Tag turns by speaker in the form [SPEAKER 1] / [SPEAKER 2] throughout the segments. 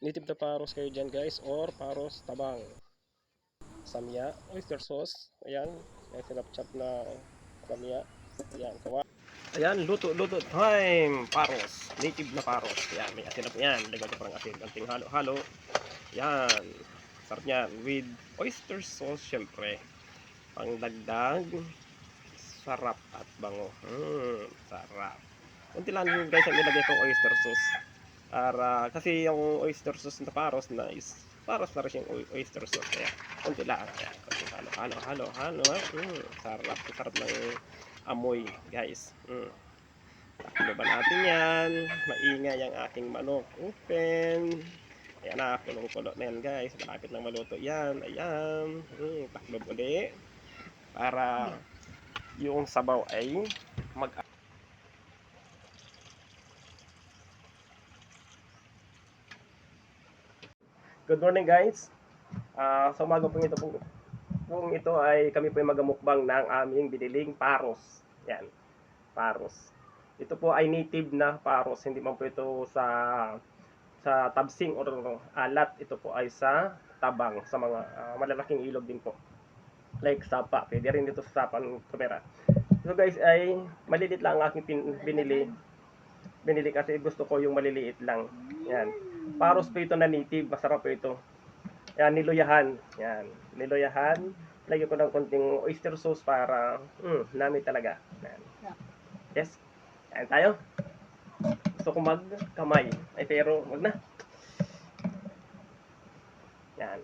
[SPEAKER 1] native na paros kayo dyan guys or paros tabang. Samya, oyster sauce. Ayan, may sinapchap na samya. Ayan, kawa. Ayan, luto, luto time. Paros, native na paros. Ayan, may asin na po yan. Lagyan ko parang asin. Konting halo-halo. Ayan, sarap niyan. With oyster sauce, syempre. Pangdagdag. Sarap at bango. Mm, sarap. Kunti lang guys ang ilagay kong oyster sauce. Para, kasi yung oyster sauce na paros na is paros na rin yung oy- oyster sauce. Kaya, kunti lang. Kaya, kunti halo, halo, halo, halo. Mm, sarap, sarap ng amoy guys. Mm. Taklo ba natin yan? Maingay ang aking manok. Open. Ayan na, kulong-kulo na yan guys. Malapit na maluto yan. Ayan. Mm, taklo uli. Para yung sabaw ay mag Good morning guys. Ah, sa umaga pong ito pong, pong ito ay kami po ay magamukbang ng aming biniling paros. Yan. Paros. Ito po ay native na paros, hindi man po ito sa sa tabsing or alat. Ito po ay sa tabang, sa mga ah, malalaking ilog din po. Like sapa, pwede rin dito sa sapan kamera. So guys, ay malilit lang ang aking pin- binili. Binili kasi gusto ko yung maliliit lang. Yan. Paros po ito na native, masarap po ito. Yan, niluyahan. Yan, niluyahan. Lagyan ko ng konting oyster sauce para, mm, nami talaga. Yan. Yes. Yan tayo. Gusto ko magkamay. Ay, pero, wag na. Yan.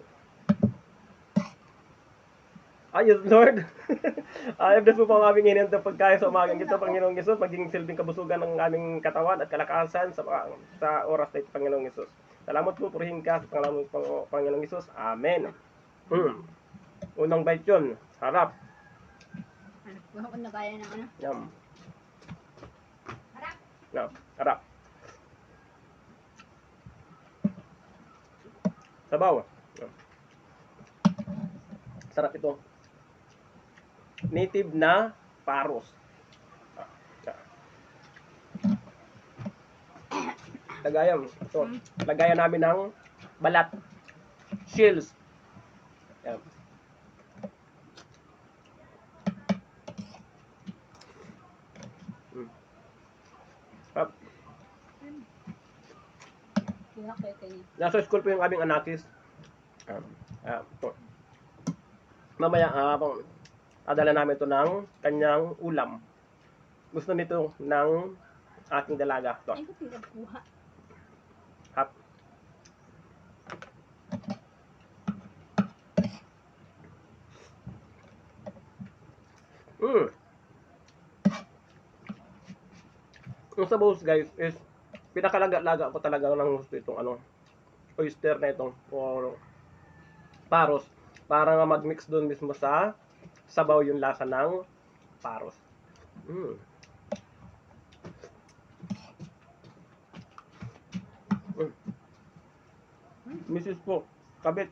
[SPEAKER 1] Ayos, Lord. Ay, bless mo po ang aming hinihintay pagkain sa umagang ito, Panginoong Yesus, maging silbing kabusugan ng aming katawan at kalakasan sa, sa oras na ito, Panginoong Yesus. Salamat po, purihin ka sa pangalan mo, Pang- Panginoong Yesus. Amen. Mm. Unang bite yun. Harap.
[SPEAKER 2] Ano kung nagaya ng ano?
[SPEAKER 1] Yum.
[SPEAKER 2] Harap.
[SPEAKER 1] No, harap. Sabaw. Sarap ito. Native na paros. Lagayan. Ito. Lagayan namin ng balat. Shells. Yan. Mm. Sarap.
[SPEAKER 2] Kaya kayo kayo.
[SPEAKER 1] Nasa school po yung aming anakis. Um, ah, ito. Mamaya, pang, adala namin ito ng kanyang ulam. Gusto nito ng aking dalaga. Ito.
[SPEAKER 2] Ay, ko pinagkuha.
[SPEAKER 1] Hap. Mm. Yung sa bowls guys is pinakalaga-laga ko talaga ng gusto itong ano oyster na itong or paros para nga mag-mix doon mismo sa sabaw yung lasa ng paros. Mm. Mm. Mrs. po, kabit.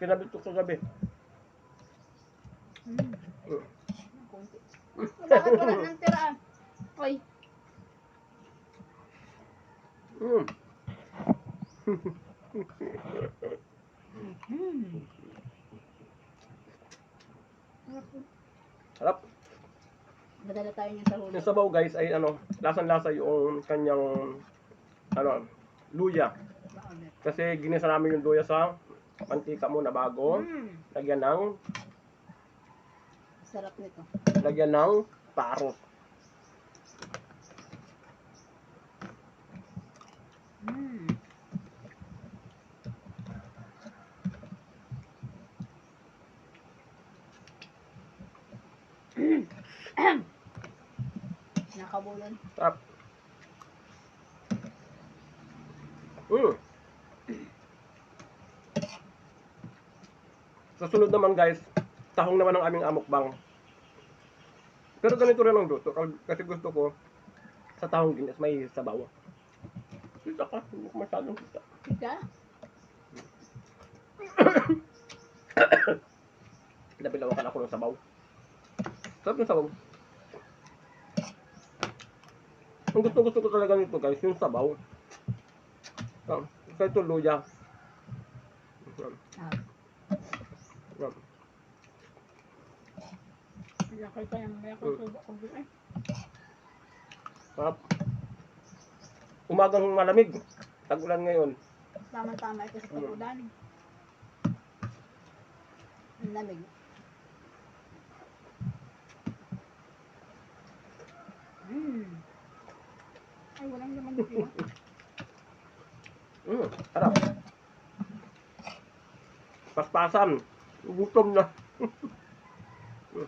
[SPEAKER 1] Kinabit ko kagabi.
[SPEAKER 2] Hmm.
[SPEAKER 1] Mm.
[SPEAKER 2] Kunti. Bakit wala ng tira? Oy,
[SPEAKER 1] Mm. Sarap.
[SPEAKER 2] Madala tayo niya sa huli.
[SPEAKER 1] Yung sabaw guys ay ano, lasang-lasa yung kanyang ano, luya. Kasi ginisa namin yung luya sa mantika muna bago.
[SPEAKER 2] Hmm.
[SPEAKER 1] Lagyan ng
[SPEAKER 2] Sarap nito.
[SPEAKER 1] lagyan ng paros.
[SPEAKER 2] Hmm. Nakabulan.
[SPEAKER 1] Sarap. Mm. Sa sunod naman guys, tahong naman ang aming amokbang. Pero ganito rin ang luto. Kasi gusto ko sa tahong din is may sabaw. Kita ka, hindi ko masyadong kita.
[SPEAKER 2] Ika?
[SPEAKER 1] Nabilawakan ako ng sabaw. Sarap ng sabaw. Ang gusto gusto ko talaga nito guys, yung sabaw.
[SPEAKER 2] May ako
[SPEAKER 1] Mm.
[SPEAKER 2] subo ko eh.
[SPEAKER 1] Sarap. Umagang malamig. Tag-ulan ngayon.
[SPEAKER 2] Tama-tama ito sa pag-ulan. Ang lamig. Mm. Ay, walang laman dito.
[SPEAKER 1] Mm, sarap. Paspasan. Gutom na. Mm.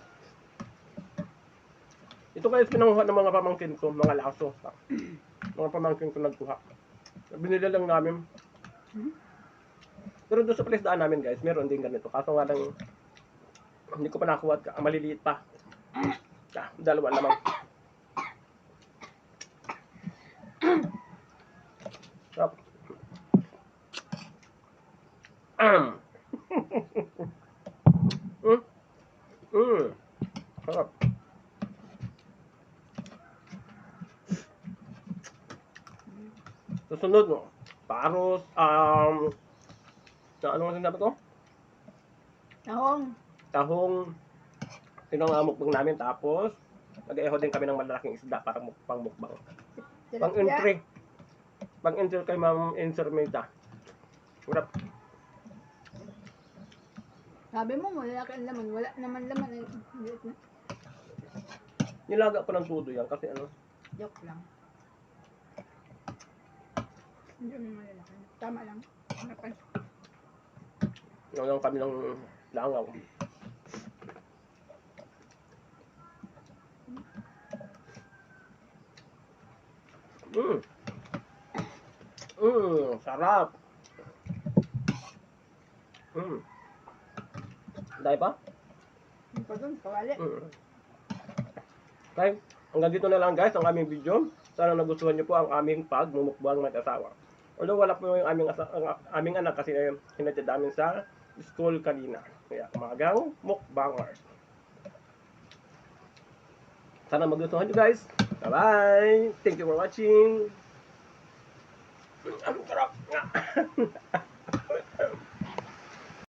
[SPEAKER 1] Ito guys, pinanguha ng mga pamangkin ko, mga laso. Mga pamangkin ko nagkuha. Binili lang namin. Pero doon sa place daan namin guys, meron din ganito. Kaso nga lang, hindi ko pa nakuha. Maliliit pa. Ah, dalawa lamang. Sarap. Um. mm. Mm. Sarap. Susunod, no? Paros, um, na ano nga sinabi ko?
[SPEAKER 2] Tahong.
[SPEAKER 1] Tahong, sinangamukbang namin, tapos, nag-eho din kami ng malalaking isda para muk pang mukbang. Pang entry. Pang entry kay Ma'am Insermita. Sarap.
[SPEAKER 2] Sabi mo, wala kang laman. Wala naman laman.
[SPEAKER 1] Nilaga pa ng tudo yan kasi ano,
[SPEAKER 2] Joke lang. Hindi mo malalaki. Tama lang. Harapan.
[SPEAKER 1] Ngayon kami ng langaw. Mm. Mm, sarap. Mm. Dahil pa?
[SPEAKER 2] Yung pa dun, kawali.
[SPEAKER 1] Mm. Okay, hanggang dito na lang guys ang aming video. Sana nagustuhan niyo po ang aming pagmumukbang mag-asawa. Although wala po yung aming, asa- ang aming anak kasi eh, hinatid namin sa school kanina. Kaya umagang mukbangers. Sana magustuhan niyo guys. Bye-bye! Thank you for watching. Ang sarap nga.